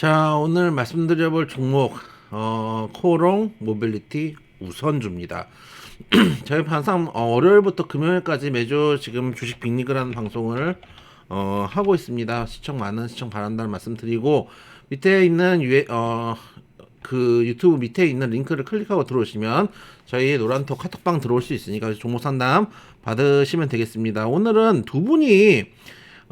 자, 오늘 말씀드려볼 종목, 어, 코롱 모빌리티 우선주입니다. 저희 항상 어, 월요일부터 금요일까지 매주 지금 주식 빅리그 라는 방송을 어, 하고 있습니다. 시청 많은 시청 바란다는 말씀드리고 밑에 있는 유에, 어, 그 유튜브 밑에 있는 링크를 클릭하고 들어오시면 저희 노란톡 카톡방 들어올 수 있으니까 종목 상담 받으시면 되겠습니다. 오늘은 두 분이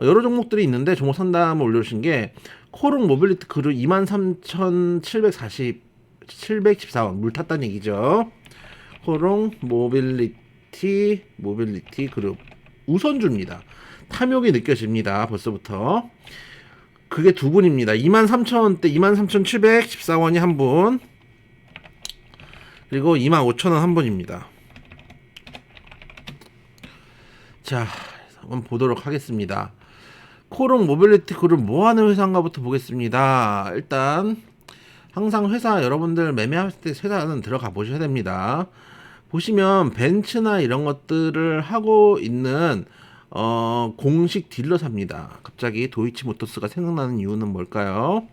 여러 종목들이 있는데 종목 상담을 올려주신 게 코롱 모빌리티 그룹 23,740 714원 물 탔다는 얘기죠. 코롱 모빌리티 모빌리티 그룹 우선주입니다. 탐욕이 느껴집니다. 벌써부터. 그게 두 분입니다. 23,000원대 23,714원이 한 분. 그리고 25,000원 한 분입니다. 자, 한번 보도록 하겠습니다. 코롱 모빌리티 그룹 뭐 하는 회사인가부터 보겠습니다. 일단 항상 회사 여러분들 매매하실 때 회사는 들어가 보셔야 됩니다. 보시면 벤츠나 이런 것들을 하고 있는 어, 공식 딜러사입니다. 갑자기 도이치모터스가 생각나는 이유는 뭘까요?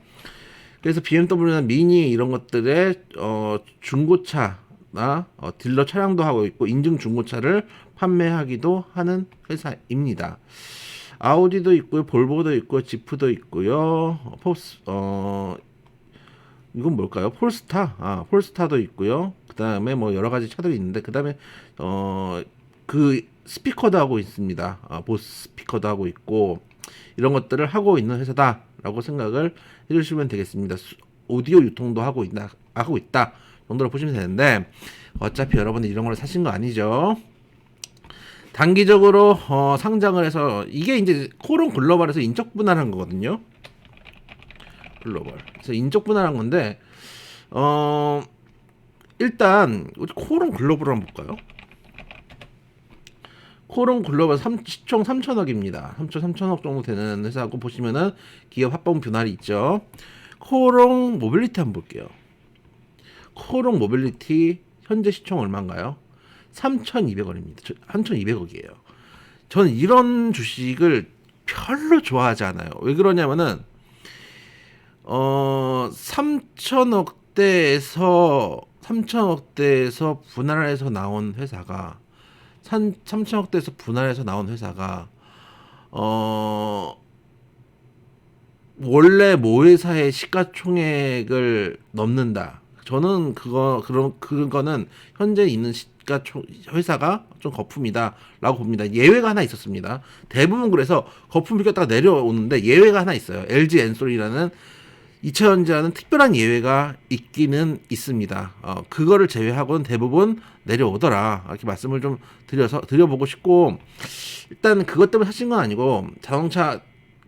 그래서 BMW나 미니 이런 것들의 어, 중고차나 어, 딜러 차량도 하고 있고 인증 중고차를 판매하기도 하는 회사입니다. 아우디도 있고요, 볼보도 있고요, 지프도 있고요, 어, 포스 어 이건 뭘까요? 폴스타, 아 폴스타도 있고요. 그 다음에 뭐 여러 가지 차들이 있는데 그 다음에 어 그 스피커도 하고 있습니다. 아, 보스 스피커도 하고 있고 이런 것들을 하고 있는 회사다라고 생각을 해 주시면 되겠습니다. 수- 오디오 유통도 하고 있다 하고 있다 정도로 보시면 되는데 어차피 여러분들 이런 걸 사신 거 아니죠? 단기적으로 어, 상장을 해서 이게 이제 코론 글로벌에서 인적 분할한 거거든요. 글로벌. 그래서 인적 분할한 건데 어 일단 코론 글로벌 한번 볼까요? 코론 글로벌 3, 시총 3천억입니다. 3천 3천억 정도 되는 회사고 보시면은 기업 합본 분할이 있죠. 코롱 모빌리티 한번 볼게요. 코롱 모빌리티 현재 시총 얼마인가요? 3,200원입니다. 3,200억이에요. 저는 이런 주식을 별로 좋아하지 않아요. 왜 그러냐면은 어 3천억대에서 3천억대에서 분할해서 나온 회사가 3, 3천억대에서 분할해서 나온 회사가 어 원래 모 회사의 시가총액을 넘는다. 저는 그거 그런 그거는 현재 있는 시가총 회사가 좀 거품이다라고 봅니다. 예외가 하나 있었습니다. 대부분 그래서 거품 비겼다가 내려오는데 예외가 하나 있어요. LG 엔솔이라는 2차전지라는 특별한 예외가 있기는 있습니다. 어, 그거를 제외하고는 대부분 내려오더라. 이렇게 말씀을 좀 드려서 드려보고 싶고 일단 그것 때문에 사신 건 아니고 자동차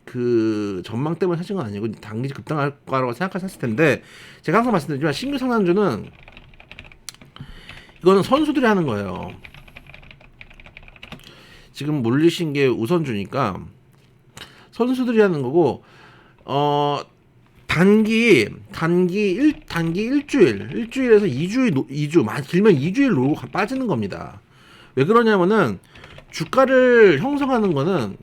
그 전망 때문에 사신 건 아니고 단기 급등할 거라고 생각하셨을 텐데 제가 항상 말씀드리지만 신규 상단주는 이거는 선수들이 하는 거예요. 지금 물리신 게 우선주니까 선수들이 하는 거고 어 단기 단기 일 단기 일주일 일주일에서 2주일 노, 2주 많 길면 2주일 놀고 가- 빠지는 겁니다. 왜 그러냐면은 주가를 형성하는 거는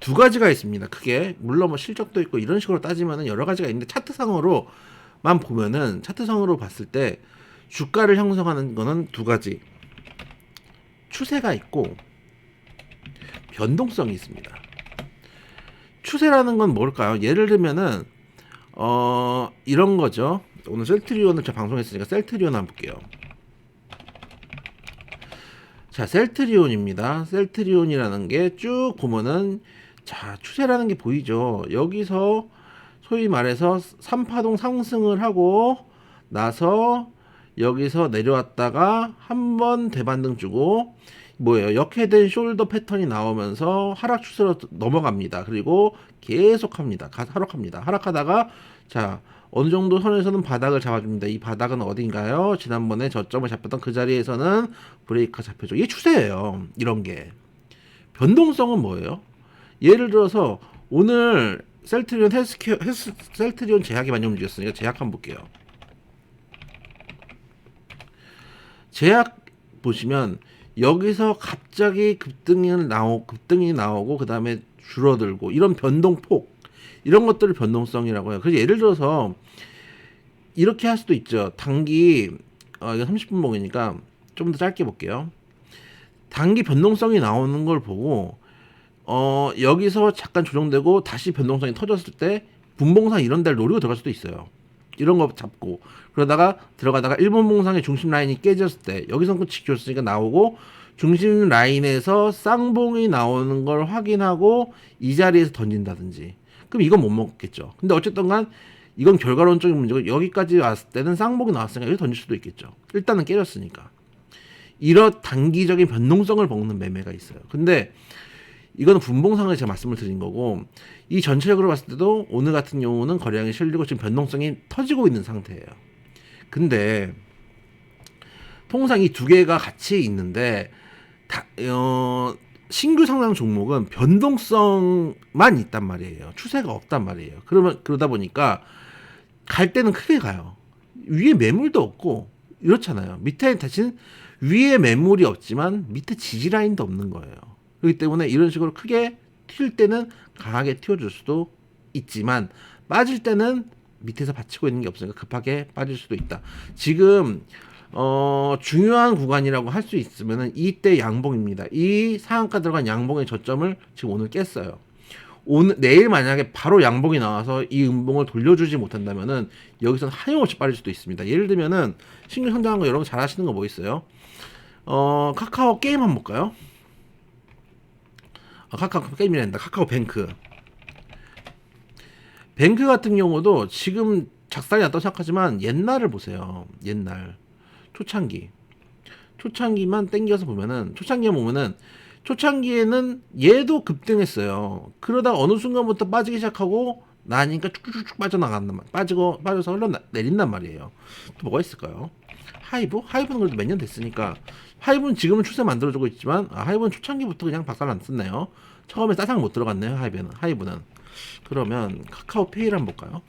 두 가지가 있습니다. 크게 물론 뭐 실적도 있고 이런 식으로 따지면은 여러 가지가 있는데 차트상으로만 보면은 차트상으로 봤을 때 주가를 형성하는 거는 두 가지 추세가 있고 변동성이 있습니다. 추세라는 건 뭘까요? 예를 들면은 어 이런 거죠. 오늘 셀트리온을 제가 방송했으니까 셀트리온 한번 볼게요. 자, 셀트리온입니다. 셀트리온이라는 게 쭉 보면은 자, 추세라는 게 보이죠. 여기서 소위 말해서 3파동 상승을 하고 나서 여기서 내려왔다가 한 번 대반등 주고 뭐예요? 역회된 숄더 패턴이 나오면서 하락 추세로 넘어갑니다. 그리고 계속 합니다. 가- 하락합니다. 하락하다가 자 어느 정도 선에서는 바닥을 잡아줍니다. 이 바닥은 어딘가요? 지난번에 저점을 잡혔던 그 자리에서는 브레이크가 잡혀줘. 이게 추세예요. 이런 게 변동성은 뭐예요? 예를 들어서 오늘 셀트리온 헬스케어 헬스, 셀트리온 제약이 많이 움직였으니까 제약 한번 볼게요. 제약 보시면 여기서 갑자기 급등이 나오 급등이 나오고 그 다음에 줄어들고 이런 변동폭 이런 것들을 변동성이라고 해요. 그래서 예를 들어서 이렇게 할 수도 있죠. 단기 어 이거 30분 봉이니까 좀 더 짧게 볼게요. 단기 변동성이 나오는 걸 보고 어 여기서 잠깐 조정되고 다시 변동성이 터졌을 때 분봉상 이런 데를 노리고 들어갈 수도 있어요. 이런 거 잡고 그러다가 들어가다가 일본 봉상의 중심 라인이 깨졌을 때 여기서 그 지켰으니까 나오고 중심 라인에서 쌍봉이 나오는 걸 확인하고 이 자리에서 던진다든지 그럼 이건 못 먹겠죠. 근데 어쨌든 간 이건 결과론적인 문제고 여기까지 왔을 때는 쌍봉이 나왔으니까 여기 던질 수도 있겠죠. 일단은 깨졌으니까 이런 단기적인 변동성을 먹는 매매가 있어요. 근데 이거는 분봉상을 제가 말씀을 드린 거고 이 전체적으로 봤을 때도 오늘 같은 경우는 거래량이 실리고 지금 변동성이 터지고 있는 상태예요. 근데 통상 이 두 개가 같이 있는데 다, 어, 신규 상장 종목은 변동성만 있단 말이에요. 추세가 없단 말이에요. 그러면 그러다 보니까 갈 때는 크게 가요. 위에 매물도 없고 이렇잖아요. 밑에 대신 위에 매물이 없지만 밑에 지지 라인도 없는 거예요. 그렇기 때문에 이런 식으로 크게 튈 때는 강하게 튀어줄 수도 있지만 빠질 때는 밑에서 받치고 있는 게 없으니까 급하게 빠질 수도 있다. 지금 어 중요한 구간이라고 할 수 있으면은 이때 양봉입니다. 이 상한가 들어간 양봉의 저점을 지금 오늘 깼어요. 오늘 내일 만약에 바로 양봉이 나와서 이 음봉을 돌려주지 못한다면은 여기서는 하염없이 빠질 수도 있습니다. 예를 들면은 신규 성장한 거 여러분 잘 하시는 거 뭐 있어요? 어 카카오 게임 한번 볼까요? 아, 카카오 게임이란다. 카카오 뱅크. 뱅크 같은 경우도 지금 작살이 났다고 생각하지만 옛날을 보세요. 옛날 초창기 초창기만 땡겨서 보면은 초창기에 보면은 초창기에는 얘도 급등했어요. 그러다 어느 순간부터 빠지기 시작하고 나니까 쭉쭉쭉 빠져나간단 말, 빠지고 빠져서 흘러 내린단 말이에요. 또 뭐가 있을까요? 하이브? 하이브는 그래도 몇 년 됐으니까 하이브는 지금은 추세 만들어주고 있지만 아, 하이브는 초창기부터 그냥 박살 났었네요. 처음에 따상 못 들어갔네요. 하이브는 하이브는 그러면 카카오페이를 한번 볼까요?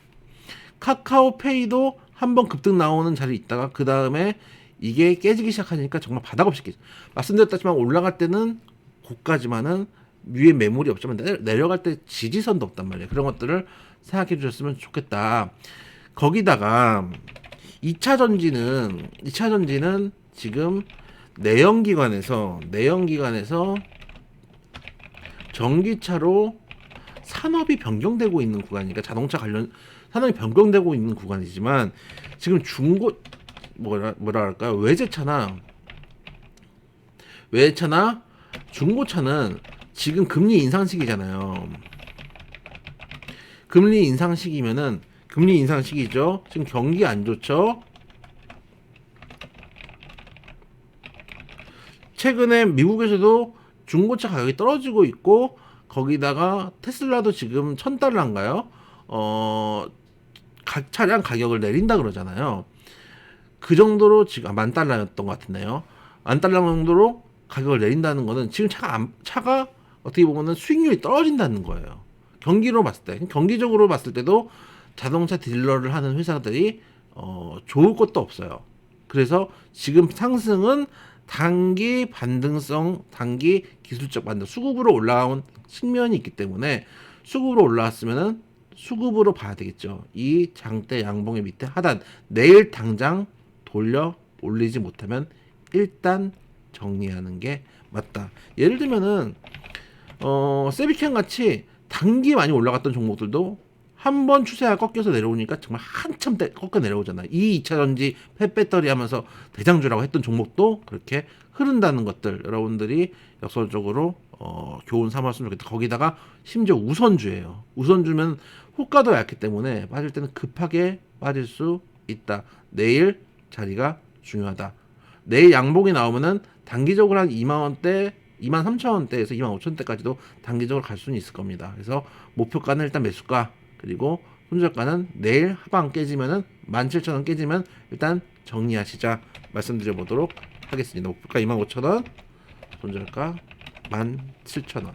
카카오페이도 한번 급등 나오는 자리 있다가 그 다음에 이게 깨지기 시작하니까 정말 바닥 없이 깨져. 말씀드렸다지만 올라갈 때는 고까지만은 위에 매물이 없지만 내- 내려갈 때 지지선도 없단 말이에요. 그런 것들을 생각해 주셨으면 좋겠다. 거기다가 2차 전지는 2차 전지는 지금 내연기관에서 내연기관에서 전기차로 산업이 변경되고 있는 구간이니까 자동차 관련 산업이 변경되고 있는 구간이지만 지금 중고 뭐라 뭐라 할까요 외제차나 외제차나 중고차는 지금 금리 인상 시기잖아요. 금리 인상 시기면은 금리 인상 시기죠. 지금 경기 안 좋죠. 최근에 미국에서도 중고차 가격이 떨어지고 있고 거기다가 테슬라도 지금 천 달러인가요? 어 각 차량 가격을 내린다 그러잖아요. 그 정도로 지금 아, 만 달러였던 것 같은데요. 만 달러 정도로 가격을 내린다는 거는 지금 차가 안- 차가 어떻게 보면은 수익률이 떨어진다는 거예요. 경기로 봤을 때 경기적으로 봤을 때도 자동차 딜러를 하는 회사들이 어, 좋을 것도 없어요. 그래서 지금 상승은 단기 반등성, 단기 기술적 반등, 수급으로 올라온 측면이 있기 때문에 수급으로 올라왔으면은 수급으로 봐야 되겠죠. 이 장대 양봉의 밑에 하단 내일 당장 돌려 올리지 못하면 일단 정리하는 게 맞다. 예를 들면은 어 세비캔 같이 단기 많이 올라갔던 종목들도 한 번 추세가 꺾여서 내려오니까 정말 한참 때 꺾여 내려오잖아. 이 2차 전지 폐배터리 하면서 대장주라고 했던 종목도 그렇게 흐른다는 것들 여러분들이 역설적으로 어, 교훈 삼았으면 좋겠다. 거기다가 심지어 우선주예요. 우선주면 호가도 얇기 때문에 빠질 때는 급하게 빠질 수 있다. 내일 자리가 중요하다. 내일 양봉이 나오면은 단기적으로 한 2만 원대, 2만 3천 원대에서 2만 5천 원대까지도 단기적으로 갈 수는 있을 겁니다. 그래서 목표가는 일단 매수가 그리고 손절가는 내일 하방 깨지면은 17,000원 깨지면 일단 정리하시자 말씀드려 보도록 하겠습니다. 목표가 25,000원, 손절가 17,000원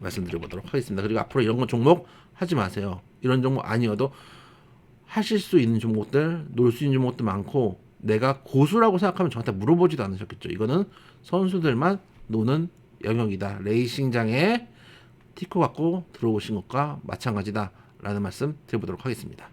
말씀드려 보도록 하겠습니다. 그리고 앞으로 이런 거 종목 하지 마세요. 이런 종목 아니어도 하실 수 있는 종목들, 놀 수 있는 종목도 많고 내가 고수라고 생각하면 저한테 물어보지도 않으셨겠죠. 이거는 선수들만 노는 영역이다. 레이싱장에 티코 갖고 들어오신 것과 마찬가지다라는 말씀 드려보도록 하겠습니다.